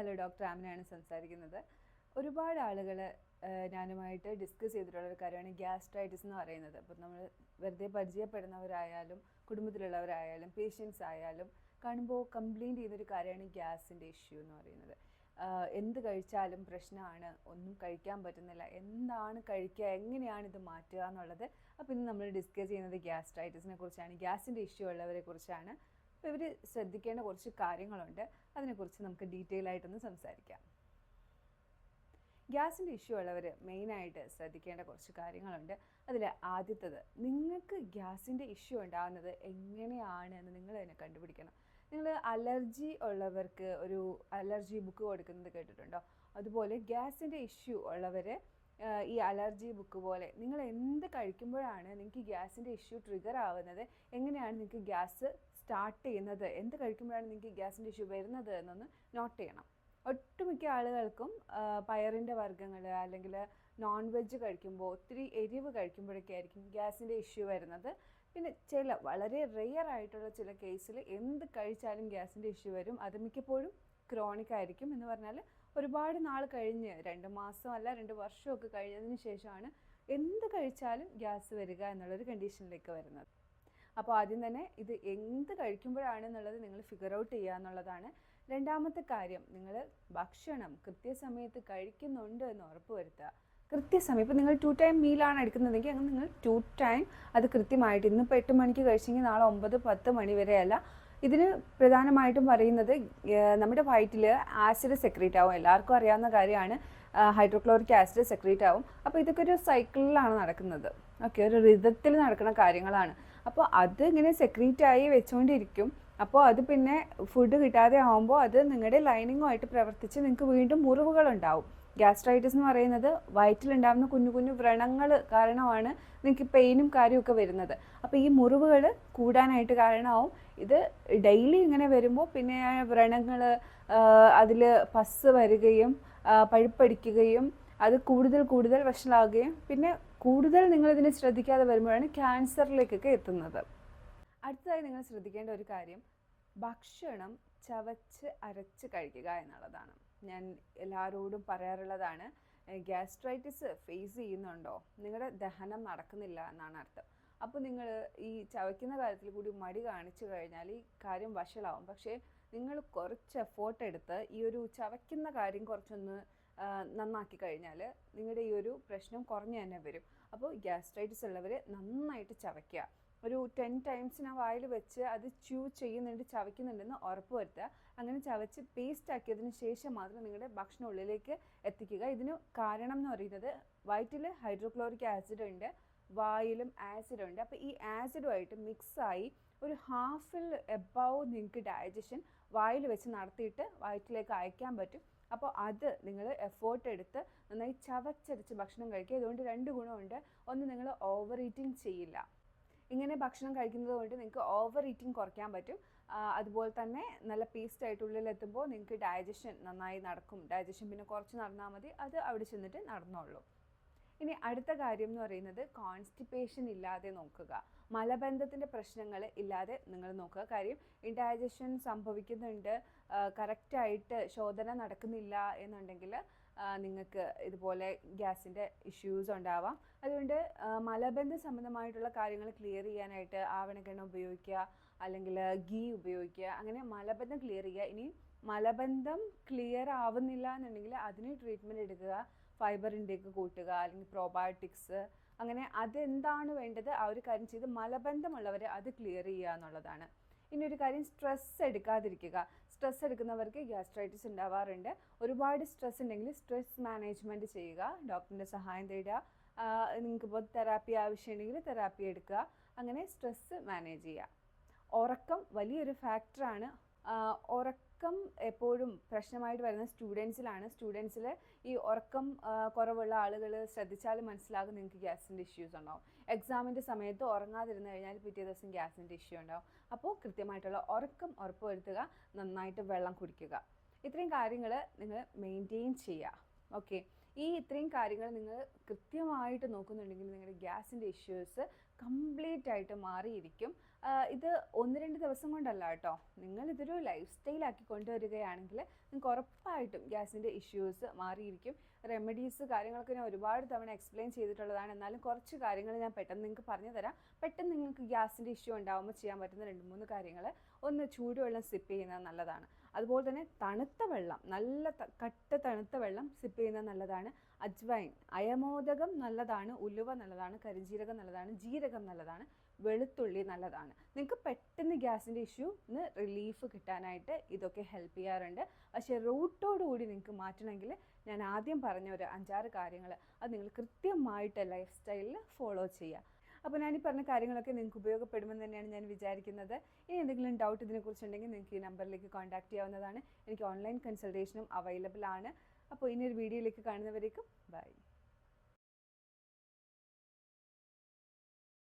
Hello doctor ആമിനയാണ് സംസാരിക്കുന്നത്. ഒരുപാട് ആളുകൾ ഞാനുമായിട്ട് ഡിസ്കസ് ചെയ്തിട്ടുള്ള ഒരു കാര്യമാണ് ഗ്യാസ്ട്രൈറ്റിസ് എന്ന് പറയുന്നത്. അപ്പോൾ നമ്മൾ വെറുതെ പരിചയപ്പെടുന്നവരായാലും കുടുംബത്തിലുള്ളവരായാലും പേഷ്യൻസ് ആയാലും കാണുമ്പോൾ കംപ്ലയിന്റ് ചെയ്യുന്നൊരു കാര്യമാണ് ഗ്യാസിന്റെ ഇഷ്യൂ എന്ന് പറയുന്നത്. എന്ത് കഴിച്ചാലും പ്രശ്നമാണ് ഒന്നും കഴിക്കാൻ പറ്റുന്നില്ല. എന്താണ് കഴിക്കുക എങ്ങനെയാണ് ഇത് മാറ്റുക എന്നുള്ളത് അപ്പോൾ ഇന്ന് നമ്മൾ ഡിസ്കസ് ചെയ്യുന്നത് ഗ്യാസ്ട്രൈറ്റിസിനെ കുറിച്ചാണ്. ഗ്യാസിന്റെ ഇഷ്യൂ ഉള്ളവരെ കുറിച്ചാണ്. അപ്പോൾ ഇവർ ശ്രദ്ധിക്കേണ്ട കുറച്ച് കാര്യങ്ങളുണ്ട്. അതിനെക്കുറിച്ച് നമുക്ക് ഡീറ്റെയിൽ ആയിട്ടൊന്ന് സംസാരിക്കാം. ഗ്യാസിന്റെ ഇഷ്യൂ ഉള്ളവർ മെയിനായിട്ട് ശ്രദ്ധിക്കേണ്ട കുറച്ച് കാര്യങ്ങളുണ്ട്. അതിൽ ആദ്യത്തത് നിങ്ങൾക്ക് ഗ്യാസിന്റെ ഇഷ്യൂ ഉണ്ടാകുന്നത് എങ്ങനെയാണ് എന്ന് നിങ്ങൾ തന്നെ കണ്ടുപിടിക്കണം. നിങ്ങൾ അലർജി ഉള്ളവർക്ക് ഒരു അലർജി ബുക്ക് കൊടുക്കുന്നത് കേട്ടിട്ടുണ്ടോ? അതുപോലെ ഗ്യാസിന്റെ ഇഷ്യൂ ഉള്ളവർ ഈ അലർജി ബുക്ക് പോലെ നിങ്ങൾ എന്ത് കഴിക്കുമ്പോഴാണ് നിങ്ങൾക്ക് ഗ്യാസിന്റെ ഇഷ്യൂ ട്രിഗർ ആവുന്നത്? എങ്ങനെയാണ് നിങ്ങൾക്ക് ഗ്യാസ് സ്റ്റാർട്ട് ചെയ്യുന്നത്? എന്ത് കഴിക്കുമ്പോഴാണ് നിങ്ങൾക്ക് ഗ്യാസിന്റെ ഇഷ്യൂ വരുന്നത് എന്നൊന്ന് നോട്ട് ചെയ്യണം. ഒട്ടുമിക്ക ആളുകൾക്കും പയറിന്റെ വർഗങ്ങൾ അല്ലെങ്കിൽ നോൺ വെജ് കഴിക്കുമ്പോൾ ഒത്തിരി എരിവ് കഴിക്കുമ്പോഴൊക്കെ ആയിരിക്കും ഗ്യാസിന്റെ ഇഷ്യൂ വരുന്നത്. പിന്നെ ചില വളരെ റെയർ ആയിട്ടുള്ള ചില കേസിൽ എന്ത് കഴിച്ചാലും ഗ്യാസിന്റെ ഇഷ്യൂ വരും. അത് മിക്കപ്പോഴും ക്രോണിക് ആയിരിക്കും എന്ന് പറഞ്ഞാൽ ഒരുപാട് നാൾ കഴിഞ്ഞ് രണ്ട് മാസം അല്ല രണ്ട് വർഷമൊക്കെ കഴിഞ്ഞതിന് ശേഷമാണ് എന്ത് കഴിച്ചാലും ഗ്യാസ് വരിക എന്നുള്ളൊരു കണ്ടീഷനിലേക്ക് വരുന്നത്. അപ്പോൾ ആദ്യം തന്നെ ഇത് എന്ത് കഴിക്കുമ്പോഴാണ് എന്നുള്ളത് നിങ്ങൾ ഫിഗർ ഔട്ട് ചെയ്യുക എന്നുള്ളതാണ് രണ്ടാമത്തെ കാര്യം. നിങ്ങൾ ഭക്ഷണം കൃത്യസമയത്ത് കഴിക്കുന്നുണ്ട് എന്ന് ഉറപ്പ് വരുത്തുക. കൃത്യസമയം ഇപ്പോൾ നിങ്ങൾ ടു ടൈം മീലാണ് എടുക്കുന്നതെങ്കിൽ അങ്ങനെ നിങ്ങൾ ടു ടൈം അത് കൃത്യമായിട്ട് ഇന്നിപ്പോൾ എട്ട് മണിക്ക് കഴിച്ചെങ്കിൽ നാളെ ഒമ്പത് പത്ത് മണി വരെയല്ല ഇതിന് പ്രധാനമായിട്ടും പറയുന്നത് നമ്മുടെ വയറ്റിൽ ആസിഡ് സെക്രീറ്റ് ആവും. എല്ലാവർക്കും അറിയാവുന്ന കാര്യമാണ് ഹൈഡ്രോക്ലോറിക് ആസിഡ് സെക്രീറ്റ് ആവും. അപ്പോൾ ഇതൊക്കെ ഒരു സൈക്കിളിലാണ് നടക്കുന്നത്. ഓക്കെ ഒരു റിതത്തിൽ നടക്കുന്ന കാര്യങ്ങളാണ്. അപ്പോൾ അത് ഇങ്ങനെ സെക്രീറ്റ് ആയി വെച്ചുകൊണ്ടിരിക്കും അപ്പോൾ അത് പിന്നെ ഫുഡ് കിട്ടാതെ ആകുമ്പോൾ അത് നിങ്ങളുടെ ലൈനിങ്ങുമായിട്ട് പ്രവർത്തിച്ച് നിങ്ങൾക്ക് വീണ്ടും മുറിവുകൾ ഉണ്ടാവും ഗ്യാസ്ട്രൈറ്റിസ് എന്ന് പറയുന്നത് വയറ്റിലുണ്ടാകുന്ന കുഞ്ഞു കുഞ്ഞു വ്രണങ്ങൾ കാരണമാണ് നിങ്ങൾക്ക് പെയിനും കാര്യമൊക്കെ വരുന്നത്. അപ്പോൾ ഈ മുറിവുകൾ കൂടാനായിട്ട് കാരണമാവും. ഇത് ഡെയിലി ഇങ്ങനെ വരുമ്പോൾ പിന്നെ വ്രണങ്ങൾ അതിൽ പസ് വരികയും പഴുപ്പടിക്കുകയും അത് കൂടുതൽ കൂടുതൽ വഷളാവുകയും പിന്നെ കൂടുതൽ നിങ്ങളിതിനെ ശ്രദ്ധിക്കാതെ വരുമ്പോഴാണ് ക്യാൻസറിലേക്കൊക്കെ എത്തുന്നത്. അടുത്തതായി നിങ്ങൾ ശ്രദ്ധിക്കേണ്ട ഒരു കാര്യം ഭക്ഷണം ചവച്ച് അരച്ച് കഴിക്കുക എന്നുള്ളതാണ്. ഞാൻ എല്ലാവരോടും പറയാറുള്ളതാണ് ഗ്യാസ്ട്രൈറ്റിസ് ഫേസ് ചെയ്യുന്നുണ്ടോ? നിങ്ങളുടെ ദഹനം നടക്കുന്നില്ല എന്നാണ് അർത്ഥം. അപ്പോൾ നിങ്ങൾ ഈ ചവയ്ക്കുന്ന കാര്യത്തിൽ കൂടി മടി കാണിച്ചു കഴിഞ്ഞാൽ ഈ കാര്യം വഷളാവും. പക്ഷേ നിങ്ങൾ കുറച്ച് എഫേർട്ട് എടുത്ത് ഈ ഒരു ചവയ്ക്കുന്ന കാര്യം കുറച്ചൊന്ന് നന്നാക്കി കഴിഞ്ഞാൽ നിങ്ങളുടെ ഈ ഒരു പ്രശ്നം കുറഞ്ഞു തന്നെ വരും. അപ്പോൾ ഗ്യാസ്ട്രൈറ്റിസ് ഉള്ളവർ നന്നായിട്ട് ചവയ്ക്കുക ഒരു ടെൻ ടൈംസ് ആ വായിൽ വെച്ച് അത് ച്യൂ ചെയ്യുന്നുണ്ട് ചവയ്ക്കുന്നുണ്ടെന്ന് ഉറപ്പ് വരുത്തുക. അങ്ങനെ ചവച്ച് പേസ്റ്റ് ആക്കിയതിന് ശേഷം മാത്രം നിങ്ങളുടെ ഭക്ഷണം ഉള്ളിലേക്ക് എത്തിക്കുക. ഇതിന് കാരണം എന്ന് പറയുന്നത് വയറ്റിൽ ഹൈഡ്രോക്ലോറിക് ആസിഡ് ഉണ്ട് വായിലും ആസിഡ് ഉണ്ട്. അപ്പോൾ ഈ ആസിഡുമായിട്ട് മിക്സായി ഒരു ഹാഫിൽ എബവ് നിങ്ങൾക്ക് ഡൈജഷൻ വായിൽ വെച്ച് നടത്തിയിട്ട് വയറ്റിലേക്ക് അയക്കാൻ പറ്റും. അപ്പോൾ അത് നിങ്ങൾ എഫേർട്ട് എടുത്ത് നന്നായി ചവച്ചരച്ച് ഭക്ഷണം കഴിക്കുക. അതുകൊണ്ട് രണ്ട് ഗുണമുണ്ട്. ഒന്ന് നിങ്ങൾ ഓവർ ഈറ്റിംഗ് ചെയ്യില്ല. ഇങ്ങനെ ഭക്ഷണം കഴിക്കുന്നത് കൊണ്ട് നിങ്ങൾക്ക് ഓവർ ഈറ്റിംഗ് കുറയ്ക്കാൻ പറ്റും. അതുപോലെ തന്നെ നല്ല പേസ്റ്റ് ആയിട്ട് ഉള്ളിലെത്തുമ്പോൾ നിങ്ങൾക്ക് ഡൈജഷൻ നന്നായി നടക്കും. ഡൈജഷൻ പിന്നെ കുറച്ച് നടന്നാൽ മതി. അത് അവിടെ ചെന്നിട്ട് നടന്നോളൂ. ഇനി അടുത്ത കാര്യം എന്ന് പറയുന്നത് കോൺസ്റ്റിപ്പേഷൻ ഇല്ലാതെ നോക്കുക. മലബന്ധത്തിന്റെ പ്രശ്നങ്ങൾ ഇല്ലാതെ നിങ്ങൾ നോക്കുക. കാര്യം ഇൻഡൈജഷൻ സംഭവിക്കുന്നുണ്ട്. കറക്റ്റായിട്ട് ശോധന നടക്കുന്നില്ല എന്നുണ്ടെങ്കിൽ നിങ്ങൾക്ക് ഇതുപോലെ ഗ്യാസിന്റെ ഇഷ്യൂസ് ഉണ്ടാവാം. അതുകൊണ്ട് മലബന്ധ സംബന്ധമായിട്ടുള്ള കാര്യങ്ങൾ ക്ലിയർ ചെയ്യാനായിട്ട് ആവണക്കെണ്ണ ഉപയോഗിക്കുക അല്ലെങ്കിൽ ഗീ ഉപയോഗിക്കുക. അങ്ങനെ മലബന്ധം ക്ലിയർ ചെയ്യുക. ഇനി മലബന്ധം ക്ലിയർ ആവുന്നില്ല എന്നുണ്ടെങ്കിൽ അതിന് ട്രീറ്റ്മെന്റ് എടുക്കുക. ഫൈബർ ഇൻടേക്ക് കൂട്ടുക അല്ലെങ്കിൽ പ്രോബയോട്ടിക്സ് അങ്ങനെ അതെന്താണ് വേണ്ടത്? ആ ഒരു കാര്യം ചെയ്ത് മലബന്ധമുള്ളവർ അത് ക്ലിയർ ചെയ്യുക എന്നുള്ളതാണ്. ഇനി ഒരു കാര്യം സ്ട്രെസ് എടുക്കാതിരിക്കുക. സ്ട്രെസ് എടുക്കുന്നവർക്ക് ഗ്യാസ്ട്രൈറ്റിസ് ഉണ്ടാവാറുണ്ട്. ഒരുപാട് സ്ട്രെസ് ഉണ്ടെങ്കിൽ സ്ട്രെസ് മാനേജ്മെന്റ് ചെയ്യുക ഡോക്ടറിന്റെ സഹായം തേടുക. നിങ്ങൾക്കിപ്പോൾ തെറാപ്പി ആവശ്യമുണ്ടെങ്കിൽ തെറാപ്പി എടുക്കുക. അങ്ങനെ സ്ട്രെസ് മാനേജ് ചെയ്യുക. ഉറക്കം വലിയൊരു ഫാക്ടറാണ് ഉറക്കം എപ്പോഴും പ്രശ്നമായിട്ട് വരുന്ന സ്റ്റുഡൻസിലാണ്. സ്റ്റുഡൻസിൽ ഈ ഉറക്കം കുറവുള്ള ആളുകൾ ശ്രദ്ധിച്ചാൽ മനസ്സിലാകും നിങ്ങൾക്ക് ഗ്യാസിന്റെ ഇഷ്യൂസ് ഉണ്ടാവും. എക്സാമിന്റെ സമയത്ത് ഉറങ്ങാതിരുന്ന് കഴിഞ്ഞാൽ പിറ്റേ ദിവസം ഗ്യാസിന്റെ ഇഷ്യൂ ഉണ്ടാവും. അപ്പോൾ കൃത്യമായിട്ടുള്ള ഉറക്കം ഉറപ്പുവരുത്തുക നന്നായിട്ട് വെള്ളം കുടിക്കുക. ഇത്രയും കാര്യങ്ങൾ നിങ്ങൾ മെയിന്റെയിൻ ചെയ്യുക. ഓക്കെ ഈ ഇത്രയും കാര്യങ്ങൾ നിങ്ങൾ കൃത്യമായിട്ട് നോക്കുന്നുണ്ടെങ്കിൽ നിങ്ങളുടെ ഗ്യാസിന്റെ ഇഷ്യൂസ് കംപ്ലീറ്റ് ആയിട്ട് മാറിയിരിക്കും. ഇത് ഒന്ന് രണ്ട് ദിവസം കൊണ്ടല്ല കേട്ടോ. നിങ്ങൾ ഇതൊരു ലൈഫ് സ്റ്റൈലാക്കി കൊണ്ടുവരികയാണെങ്കിൽ നിങ്ങൾക്ക് ഉറപ്പായിട്ടും ഗ്യാസിന്റെ ഇഷ്യൂസ് മാറിയിരിക്കും. റെമഡീസ് കാര്യങ്ങളൊക്കെ ഞാൻ ഒരുപാട് തവണ എക്സ്പ്ലെയിൻ ചെയ്തിട്ടുള്ളതാണ്. എന്നാലും കുറച്ച് കാര്യങ്ങൾ ഞാൻ പെട്ടെന്ന് നിങ്ങൾക്ക് പറഞ്ഞു തരാം. പെട്ടെന്ന് നിങ്ങൾക്ക് ഗ്യാസിന്റെ ഇഷ്യൂ ഉണ്ടാകുമ്പോൾ ചെയ്യാൻ പറ്റുന്ന രണ്ട് മൂന്ന് കാര്യങ്ങൾ ഒന്ന് ചൂടുവെള്ളം സിപ്പ് ചെയ്യുന്നത് നല്ലതാണ്. അതുപോലെ തന്നെ തണുത്ത വെള്ളം നല്ല കട്ട തണുത്ത വെള്ളം സിപ്പ് ചെയ്യുന്നത് നല്ലതാണ്. അജ്വൈൻ അയമോദകം നല്ലതാണ് ഉലുവ നല്ലതാണ് കരിഞ്ജീരകം നല്ലതാണ് ജീരകം നല്ലതാണ് വെളുത്തുള്ളി നല്ലതാണ്. നിങ്ങൾക്ക് പെട്ടെന്ന് ഗ്യാസിന്റെ ഇഷ്യൂന്ന് റിലീഫ് കിട്ടാനായിട്ട് ഇതൊക്കെ ഹെൽപ്പ് ചെയ്യാറുണ്ട്. പക്ഷേ റൂട്ടോടുകൂടി നിങ്ങൾക്ക് മാറ്റണമെങ്കിൽ ഞാൻ ആദ്യം പറഞ്ഞ ഒരു അഞ്ചാറ് കാര്യങ്ങൾ അത് നിങ്ങൾ കൃത്യമായിട്ട് ലൈഫ് സ്റ്റൈലിൽ ഫോളോ ചെയ്യുക. അപ്പോൾ ഞാൻ ഈ പറഞ്ഞ കാര്യങ്ങളൊക്കെ നിങ്ങൾക്ക് ഉപയോഗപ്പെടുമെന്ന് തന്നെയാണ് ഞാൻ വിചാരിക്കുന്നത്. ഇനി എന്തെങ്കിലും ഡൗട്ട് ഇതിനെക്കുറിച്ചുണ്ടെങ്കിൽ നിങ്ങൾക്ക് ഈ നമ്പറിലേക്ക് കോൺടാക്ട് ചെയ്യാവുന്നതാണ്. എനിക്ക് ഓൺലൈൻ കൺസൾട്ടേഷനും അവൈലബിൾ ആണ്. അപ്പോൾ ഒരു വീഡിയോയിലേക്ക് കാണുന്നവരേക്കും ബൈ